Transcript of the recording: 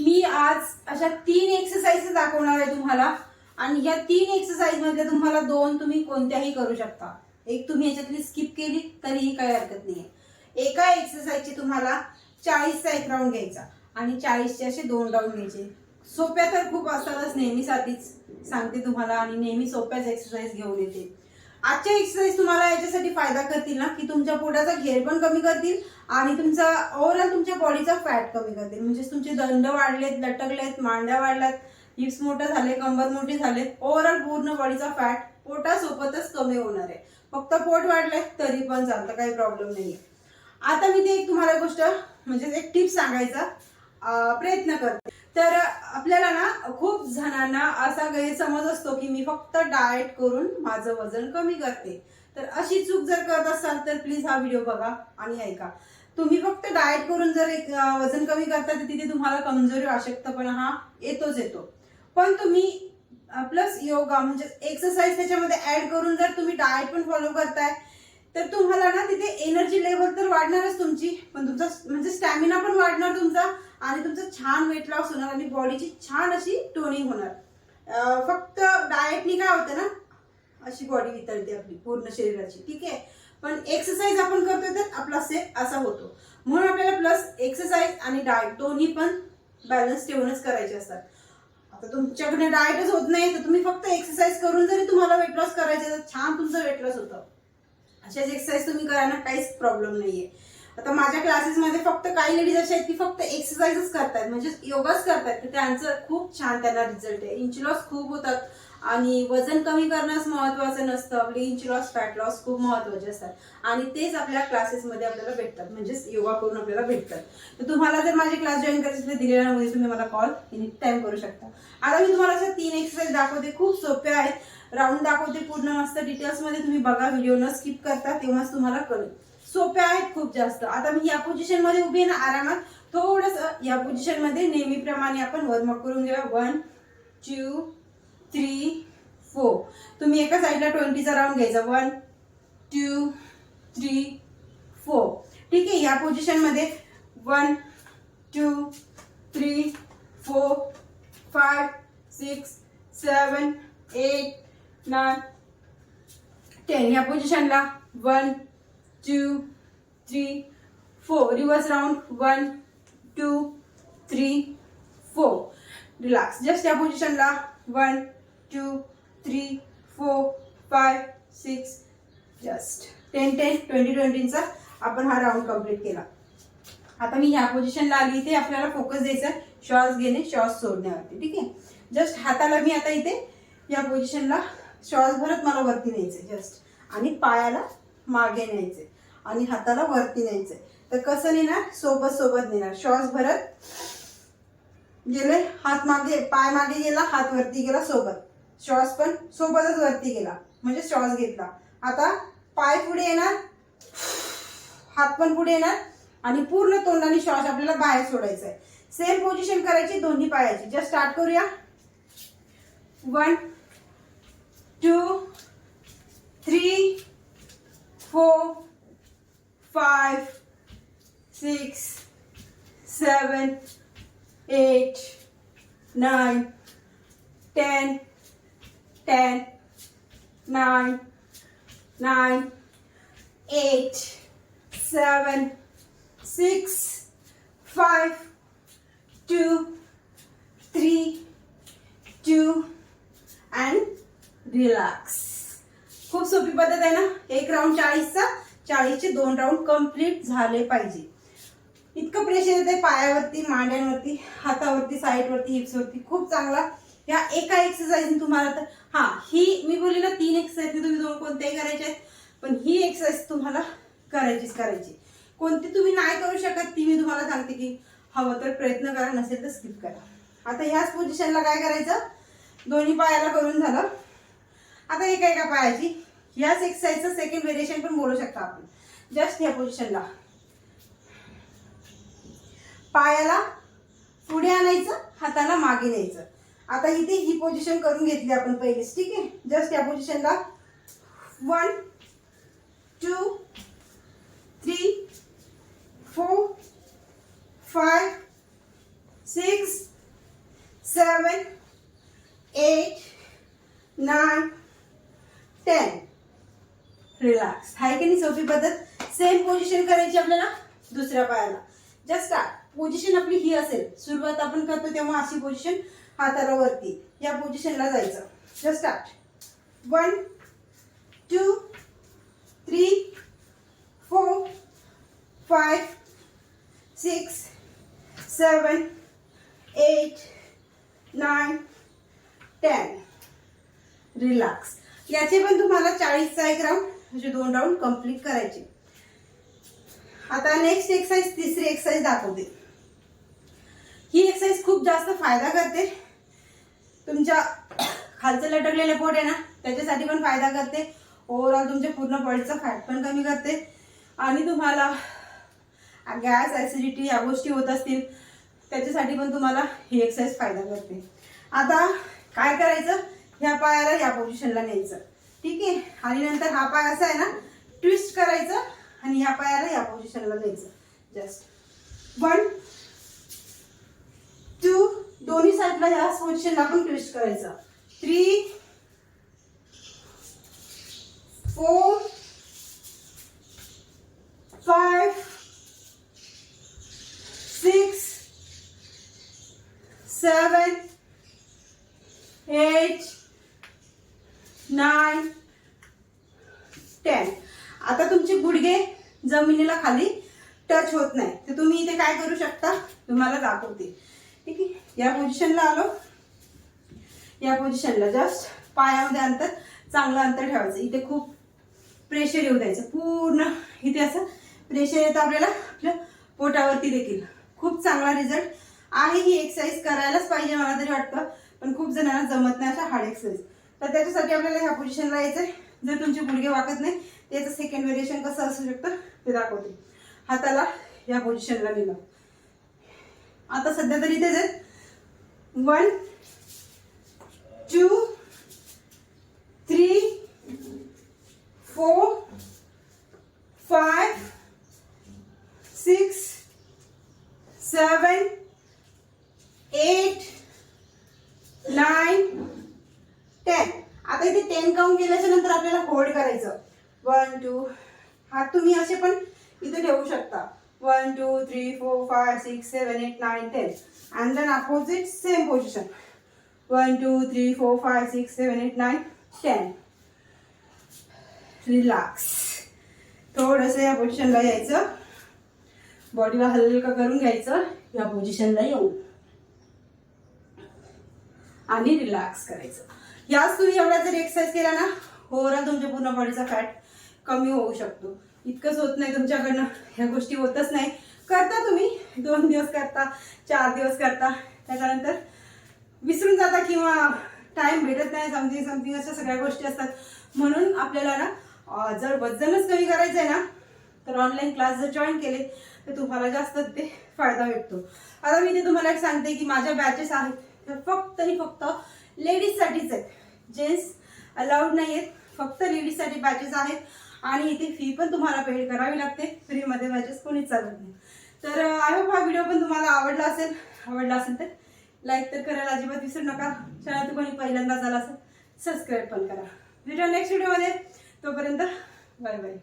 मी आज अशा तीन एक्सरसाइज दाखवणार आहे तुम्हाला. आणि या तीन एक्सरसाइज मधल्या तुम्हाला दोन तुम्ही कोणत्याही करू शकता. एक तुम्ही याच्यातली स्किप केली तरीही काही हरकत नाहीये. एका एक्सरसाइजची तुम्हाला चाळीसचा एक राऊंड घ्यायचा आणि चाळीसचे असे दोन राऊंड घ्यायचे. सोप्या तर खूप असतातच नेहमीसाठीच. सांगते तुम्हाला आणि नेहमी सोप्याच एक्सरसाइज घेऊन येते. आजच्या एक्सरसाइज तुम्हाला याच्यासाठी फायदा करतील ना की तुमच्या पोटाचा घेर पण कमी करतील आणि तुमचा ओव्हरऑल तुमच्या बॉडीचा फॅट कमी करतील. म्हणजे तुमचे दंड वाढलेत लटकलेत मांड्या वाढल्यात हिप्स मोठे झाले कंबर मोठे झाले ओव्हरऑल पूर्ण बॉडीचा फॅट पोटासोबतच कमी होणार आहे. फक्त पोट वाढलंय तरी पण चालतं काही प्रॉब्लेम नाही आता मी ते एक तुम्हाला गोष्ट म्हणजे एक टिप सांगायचा. प्रयत्न करते. तर आपल्याला ना खूप जणांना असा गैरसमज असतो की मी फक्त डाएट करून माझं वजन कमी करते. तर अशी चूक जर करत असाल तर प्लीज हा व्हिडिओ बघा आणि ऐका. तुम्ही फक्त डाएट करून जर एक वजन कमी करता तर तिथे तुम्हाला कमजोरी अशक्तपणा हा येतोच येतो. पण तुम्ही प्लस योगा म्हणजे एक्सरसाइज त्याच्यामध्ये ऍड करून जर तुम्ही डाएट पण फॉलो करताय तर तुम्हाला ना तिथे एनर्जी लेवल तर वाढणारच तुमची. पण तुमचा म्हणजे स्टॅमिना पण वाढणार तुमचा आणि तुमचं छान वेट लॉस होणार आणि बॉडीची छान अशी टोनिंग होणार. फक्त डाएटनी काय होतं ना अशी बॉडी वितळते आपली पूर्ण शरीराची. ठीक आहे? पण एक्सरसाइज आपण करतोय तर आपला सेफ असा होतो. म्हणून आपल्याला प्लस एक्सरसाइज आणि डाएट दोन्ही पण बॅलन्स ठेवूनच करायचे असतात. आता तुमच्याकडे डाएटच होत नाही तर तुम्ही फक्त एक्सरसाइज करून जरी तुम्हाला वेट लॉस करायचे तर छान तुमचं वेट लॉस होतं. अशाच एक्सरसाइज तुम्ही करा ना काहीच प्रॉब्लेम नाहीये. आता माझ्या क्लासेसमध्ये फक्त काही लेडीज अशा आहेत की फक्त एक्सरसाइजच करतात म्हणजे योगाच करतात. तर त्यांचं खूप छान त्यांना रिझल्ट आहे. इंच लॉस खूप होतात. आणि वजन कमी करणंच महत्वाचं नसतं. आपली इंच लॉस फॅट लॉस खूप महत्त्वाचे असतात. आणि तेच आपल्या क्लासेसमध्ये आपल्याला भेटतात. म्हणजेच योगा करून आपल्याला भेटतात. तर तुम्हाला जर माझे क्लास जॉईन करायचे असेल तर दिलेल्या नंबरवर तुम्ही मला कॉल एनी टाईम करू शकता. आता मी तुम्हाला असं तीन एक्सरसाइज दाखवते. खूप सोप्या आहेत. राऊंड दाखवते पूर्ण मस्त डिटेल्समध्ये तुम्ही बघा व्हिडिओ न स्किप करता तेव्हाच तुम्हाला कळेल. सोप्या आहेत खूप जास्त. आता मी या पोझिशनमध्ये उभी आहे ना आरामात. थोडंसं या पोझिशनमध्ये नेहमीप्रमाणे आपण वॉर्मअप करून घेऊया वन टू थ्री फोर तुम्ही एका साईडला ट्वेंटीचा राऊंड घ्यायचा. वन टू थ्री फोर ठीक आहे या पोझिशनमध्ये one two three four five six seven eight nine ten या पोझिशनला one two three four reverse round one two three four relax just या पोझिशनला one two three four five six just. Ten ten twenty ट्वेंटीचा आपण हा round complete केला. आता मी ह्या पोझिशनला आली इथे आपल्याला फोकस द्यायचा श्वास घेणे श्वास सोडण्यावरती ठीक आहे? जस्ट हाताला मी आता इथे या पोझिशनला श्वास भरत मला वरती न्यायचे जस्ट. आणि पायाला मागे न्यायचे आणि हाताला वरती न्यायचे तर कसं नेणार? सोबत सोबत नेणार. श्वास भरत गेले हात मागे पाय मागे गेला हात वरती गेला सोबत. श्वास पण सोबतच वरती गेला. म्हणजे श्वास घेतला. आता पाय पुढे येणार हात पण पुढे येणार आणि पूर्ण तोंडाने श्वास आपल्याला बाहेर सोडायचा आहे सेम पोझिशन करायची दोन्ही पायाची. जस्ट स्टार्ट करूया. One two three four five six seven eight nine ten ten nine nine eight seven, six, five, two, three, two, and relax. खूप सोपी पद्धत आहे ना? एक राऊंड चाळीसचा चाळीसचे दोन राऊंड कंप्लीट झाले पाहिजे. इतकं प्रेशर येते पायावरती मांड्यांवरती हातावरती साईडवरती हिप्सवरती खूप चांगला या एका एक्सरसाइज तुम्हाला तर हा ही मी बोलली ना तीन एक्सरसाइज तुम्ही दोन कोणत्याही करायचे आहेत पण ही एक्सरसाइज तुम्हाला करायचीच करायची. कोणती तुम्ही नाही करू शकत ती मी तुम्हाला सांगते की हवं तर प्रयत्न करा नसेल तर स्किप करा. आता ह्याच पोझिशनला काय करायचं? दोन्ही पायाला करून झालं. आता एका एका पायाची ह्याच एक्सरसाइजचं सेकंड व्हेरिएशन पण बोलू शकता आपण. जस्ट ह्या पोझिशनला पायाला पुढे आणायचं हाताला मागे न्यायचं. आता इथे ही पोझिशन करून घेतली आपण पहिलीच ठीक आहे? जस्ट या पोझिशनला one two three four five six seven eight nine ten relax हाय की नाही सोपी पद्धत सेम पोझिशन करायची आपल्याला दुसऱ्या पायाला. जस्ट पोझिशन आपली ही असेल. सुरुवात आपण करतो तेव्हा अशी पोझिशन हाताला वरती या पोझिशनला जायचं. Just start one two three four five six seven eight nine ten relax याचे पण तुम्हाला चाळीसचा एक राऊंड म्हणजे दोन राऊंड कंप्लीट करायचे. आता नेक्स्ट एक्सरसाइज तिसरी एक्सरसाइज दाखवते. ही एक्सरसाइज खूप जास्त फायदा करते. तुमच्या खालचं लटकलेलं पोट आहे ना त्याच्यासाठी पण फायदा करते. ओव्हरऑल तुमच्या पूर्ण बॉडीचं फॅट पण कमी करते. आणि तुम्हाला गॅस ॲसिडिटी या गोष्टी होत असतील त्याच्यासाठी पण तुम्हाला ही एक्सरसाइज फायदा करते. आता काय करायचं? ह्या पायाला या पोझिशनला न्यायचं. ठीक आहे? आणि नंतर हा पाय असा आहे ना ट्विस्ट करायचं आणि ह्या पायाला या पोझिशनला न्यायचं. जस्ट वन टू दोन्ही साईडला या पोझिशनला आपण ट्विस्ट करायचं. Three four five six seven eight nine ten आता तुमचे गुडघे जमिनीला खाली टच होत नाही. तर तुम्ही इथे काय करू शकता? तुम्हाला दाखवते. ठीक आहे? या पोझिशनला आलो. या पोझिशनला जस्ट पायामध्ये अंतर चांगलं अंतर ठेवायचं. इथे खूप प्रेशर येऊ द्यायचं. पूर्ण इथे असं प्रेशर येतं आपल्याला. आपल्या पोटावरती देखील. खूप चांगला रिझल्ट आहे ही एक्सरसाइज करायलाच पाहिजे मला तरी वाटतं. पण खूप जणांना जमत नाही अशा हार्ड एक्सरसाइज तर त्याच्यासाठी आपल्याला ह्या पोझिशनला यायचं आहे जर तुमचे गुडघे वाकत नाही त्याचं सेकंड व्हेरिएशन कसं असू शकतं ते दाखवते. हाताला या पोझिशनला नेलं. आता सध्या तरी इथेच आहेत. One two three four five six seven eight nine ten. आता इथे टेन काउंट केल्याच्यानंतर आपल्याला होल्ड करायचं. One two. हा तुम्ही असे पण इथे ठेवू शकता. One two three four five six seven eight nine ten and then opposite same position one two three four five six seven eight nine ten relax थोडंसं या पोझिशनला यायचं. बॉडीला हलका करून घ्यायचं. या पोझिशनला येऊन आणि रिलॅक्स करायचं. याच तुम्ही एवढा जर एक्सरसाइज केला ना ओव्हरऑल तुमच्या पूर्ण बॉडीचा फॅट कमी होऊ शकतो. इतकंच होत नाही तुमच्याकडनं. ह्या गोष्टी होतच नाही. करता तुम्ही. दोन दिवस करता चार दिवस करता. त्याच्यानंतर विसरून जाता किंवा टाइम भेटत नाही समथिंग समथिंग अशा सगळ्या गोष्टी असतात. म्हणून आपल्याला ना जर वजनच कमी करायचं आहे ना तर ऑनलाईन क्लास जर जॉईन केले तर तुम्हाला जास्त ते फायदा भेटतो. आता मी ते तुम्हाला एक सांगते की माझ्या बॅचेस आहेत. तर फक्त आणि फक्त लेडीजसाठीच आहेत. जेंट्स अलाउड नाही आहेत फक्त लेडीजसाठी बॅचेस आहेत. आणि इथे फी पण तुम्हाला पेड करावी लागते. फ्रीमध्ये बॅचेस कोणीच चालत नाही. तर आय होप हा व्हिडिओ पण तुम्हाला आवडला असेल आवडला असेल तर लाईक तर करायला अजिबात विसरू नका. चॅनल कोणी पहिल्यांदा झाला असेल सबस्क्राईब पण करा. व्हिडिओ नेक्स्ट व्हिडिओमध्ये तोपर्यंत बाय बाय